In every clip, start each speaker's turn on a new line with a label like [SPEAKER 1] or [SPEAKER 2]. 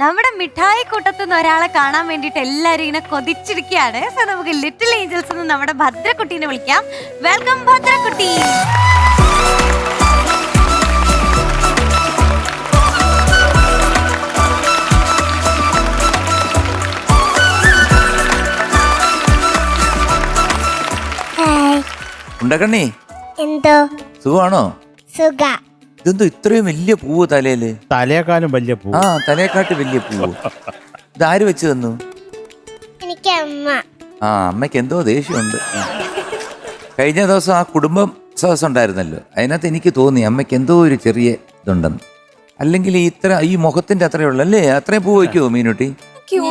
[SPEAKER 1] നമ്മുടെ മിഠായി കൂട്ടത്തിൽ നിന്ന് ഒരാളെ കാണാൻ വേണ്ടിട്ട് എല്ലാരും ഇങ്ങനെ കൊതിച്ചിരിക്കുകയാണ്. സോ നമുക്ക് ലിറ്റിൽ ഏഞ്ചൽസ് നിന്ന് നമ്മുടെ ഭദ്രക്കുട്ടീനെ വിളിക്കാം. വെൽക്കം ഭദ്രക്കുട്ടി
[SPEAKER 2] ഉണ്ടക്കണ്ണി?
[SPEAKER 3] എന്തോ?
[SPEAKER 2] സുഖാണോ
[SPEAKER 3] സുഖ.
[SPEAKER 2] ഇതെന്തോ ഇത്രയും വലിയ പൂവ് തലയിൽ?
[SPEAKER 4] തലയേക്കാളും വലിയ പൂ
[SPEAKER 2] ആ തലയെക്കാട്ട് വലിയ പൂവ്. ഇതാര് വെച്ച് തന്നു?
[SPEAKER 3] എനിക്ക് അമ്മ
[SPEAKER 2] ആ അമ്മയ്ക്ക് എന്തോ ദേഷ്യമുണ്ട്. കഴിഞ്ഞ ദിവസം ആ കുടുംബം സദസ് ഉണ്ടായിരുന്നല്ലോ. അതിനകത്ത് എനിക്ക് തോന്നി അമ്മയ്ക്ക് എന്തോ ഒരു ചെറിയ ഇതുണ്ടെന്ന്. അല്ലെങ്കിൽ ഈ ഇത്ര ഈ മുഖത്തിന്റെ അത്രയേ ഉള്ളു. അല്ലേ? അത്രയും പൂ വയ്ക്കുമോ മീനുട്ടി?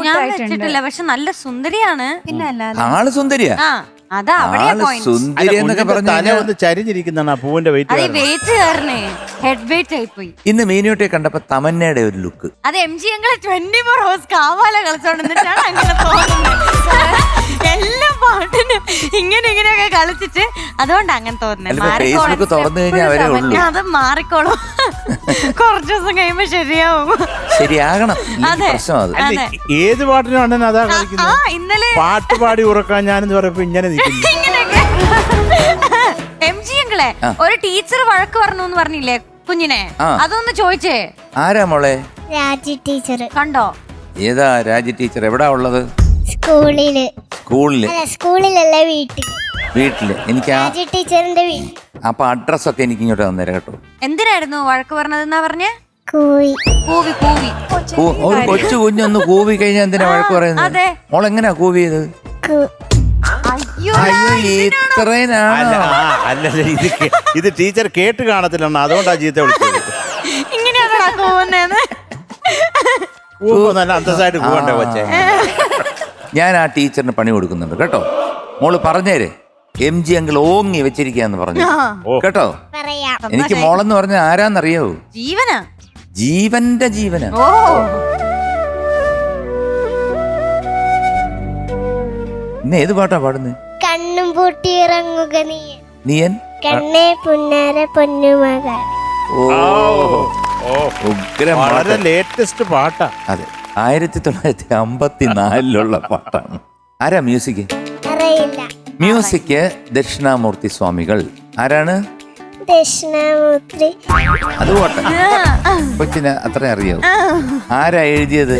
[SPEAKER 1] ഞാൻ വെച്ചിട്ടില്ല. പക്ഷെ നല്ല സുന്ദരിയാണ്. പിന്നെ അല്ലാതെ?
[SPEAKER 2] ആൾ സുന്ദരിയാ?
[SPEAKER 1] ആ. അതാ അവിടെയാ
[SPEAKER 2] ആൾ
[SPEAKER 1] പോയിന്റ്
[SPEAKER 2] സുന്ദരി എന്നൊക്കെ പറഞ്ഞു
[SPEAKER 4] തല ഒന്ന് ചരിഞ്ഞിരിക്കുന്നതാണ് ആ പൂവിന്റെ
[SPEAKER 1] അത് ഈ
[SPEAKER 4] വെയിറ്റ്
[SPEAKER 1] വെയിറ്റ് കാരണേ. ഹെഡ് വെയിറ്റ് ആയി പോയി
[SPEAKER 2] ഇന്ന് മീനുട്ടിയെ കണ്ടപ്പോ തമന്നയുടെ ഒരു ലുക്ക്
[SPEAKER 1] അത് എം ജി ഞങ്ങളെ ട്വന്റി ഫോർ ഹവേഴ്സ് കാവാല കളിച്ചോണ്ടിട്ടാണ് അങ്ങനെ തോന്നുന്നത്. എല്ലാ പാട്ടിനും ഇങ്ങനെ കളിച്ചിട്ട് അതുകൊണ്ട് അങ്ങനെ തോന്നുന്നത്
[SPEAKER 2] തുറന്നു കഴിഞ്ഞാൽ അവരേ ഉള്ളൂ.
[SPEAKER 1] അത് മാറിക്കോളും. കുറച്ചു ദിവസം കഴിയുമ്പോ ശരിയാവും.
[SPEAKER 2] ശരിയാകണം.
[SPEAKER 4] ഏത് പാട്ടിനും അണ്ണൻ അതാ
[SPEAKER 1] ആ
[SPEAKER 4] കളിക്കുന്നത്
[SPEAKER 1] ഇന്നലെ
[SPEAKER 4] പാട്ട് പാടി ഉറക്കാൻ ഞാനെന്ന് പറയുമ്പോ ഇങ്ങനെ നിൽക്കുന്നു.
[SPEAKER 1] എം ജി
[SPEAKER 2] എങ്കിളെ
[SPEAKER 1] ഒരു ടീച്ചർ വഴക്ക് പറഞ്ഞു എന്ന് പറഞ്ഞില്ലേ കുഞ്ഞിനെ. അതൊന്ന് ചോദിച്ചേ.
[SPEAKER 2] ആരാ മോളെ?
[SPEAKER 3] രാജി ടീച്ചർ
[SPEAKER 1] കണ്ടോ?
[SPEAKER 2] ഏതാ രാജി ടീച്ചർ? എവിടാ ഉള്ളത്?
[SPEAKER 3] സ്കൂളിൽ.
[SPEAKER 2] സ്കൂളിൽ.
[SPEAKER 3] അല്ല സ്കൂളിലല്ല വീട്ടിൽ
[SPEAKER 2] വീട്ടിൽ. എനിക്ക് ആ
[SPEAKER 3] ടീച്ചറിന്റെ
[SPEAKER 2] അപ്പൊ അഡ്രസ് ഒക്കെ എനിക്ക് ഇങ്ങോട്ട് തന്നേരം കേട്ടോ.
[SPEAKER 1] എന്തിനായിരുന്നു വഴക്ക് പറഞ്ഞതെന്നാ പറഞ്ഞേ?
[SPEAKER 3] കൂയി
[SPEAKER 1] കൂവി കൂവി.
[SPEAKER 2] കൂ- ഒരു കൊച്ചു കുഞ്ഞൊന്ന് കൂവി കഴിഞ്ഞാൽ എന്തിനാ വഴക്ക് പറയുന്നത്?
[SPEAKER 1] അതെ.
[SPEAKER 2] മോൾ എങ്ങനെയാ കൂവിയത്?
[SPEAKER 1] അയ്യോ
[SPEAKER 2] അയ്യോ
[SPEAKER 4] അല്ല
[SPEAKER 2] ഇത്രേനാണോ?
[SPEAKER 4] ആ, അല്ലല്ല ഇത് കേ- ഇത് ടീച്ചർ കേട്ട് കാണത്തില്ല അതുകൊണ്ടാ ജീത്തെ വിളിച്ചത്.
[SPEAKER 1] ഇങ്ങനെയാണോ
[SPEAKER 4] ഓ നല്ല അന്തസ്സായിട്ട് പോകണ്ടേ കൊച്ചെ?
[SPEAKER 2] ഞാൻ ആ ടീച്ചറിന് പണി കൊടുക്കുന്നുണ്ട് കേട്ടോ. മോൾ പറഞ്ഞേര്. എം ജി അങ്കിൾ ഓങ്ങി വെച്ചിരിക്കാന്ന് പറഞ്ഞു. കേട്ടോ?
[SPEAKER 3] പറയാം.
[SPEAKER 2] എനിക്ക് മോളെന്ന് പറഞ്ഞ ആരാന്നറിയോ?
[SPEAKER 1] ജീവനാ?
[SPEAKER 2] ജീവന്റെ ജീവന. ഇന്ന് ഏത് പാട്ടാ പാടുന്നത്
[SPEAKER 3] കണ്ണും പൂട്ടി ഇറങ്ങുക നീ.
[SPEAKER 2] നീയൻ
[SPEAKER 3] കണ്ണേ പുന്നാര
[SPEAKER 2] പൊന്നുമക
[SPEAKER 4] വളരെ ലേറ്റസ്റ്റ് പാട്ടാ.
[SPEAKER 2] അതെ. ആയിരത്തി തൊള്ളായിരത്തി അമ്പത്തിനാലിലുള്ള പാട്ടാണ്. ആരാ മ്യൂസിക്?
[SPEAKER 3] അറിയില്ല.
[SPEAKER 2] മ്യൂസിക് ദക്ഷിണാമൂർത്തി സ്വാമികൾ. ആരാണ്?
[SPEAKER 3] ദക്ഷിണാമൂർത്തി.
[SPEAKER 2] അത് പോട്ടെ. കൊച്ചിന് അത്ര അറിയാവൂ. ആരാ എഴുതിയത്?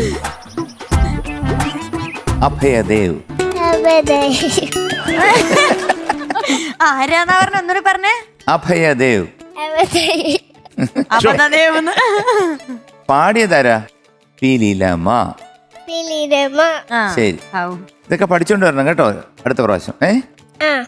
[SPEAKER 2] അഭയദേവ്.
[SPEAKER 1] ആരാന്നാ പറഞ്ഞ? ഒന്നുകൂടി പറഞ്ഞേ.
[SPEAKER 2] അഭയദേവ്. പാടിയതാരാ? പീലീലമ്മ ശരി. ഇതൊക്കെ പഠിച്ചോണ്ട് വരണം കേട്ടോ അടുത്ത പ്രാവശ്യം. ഏ?
[SPEAKER 3] ആ.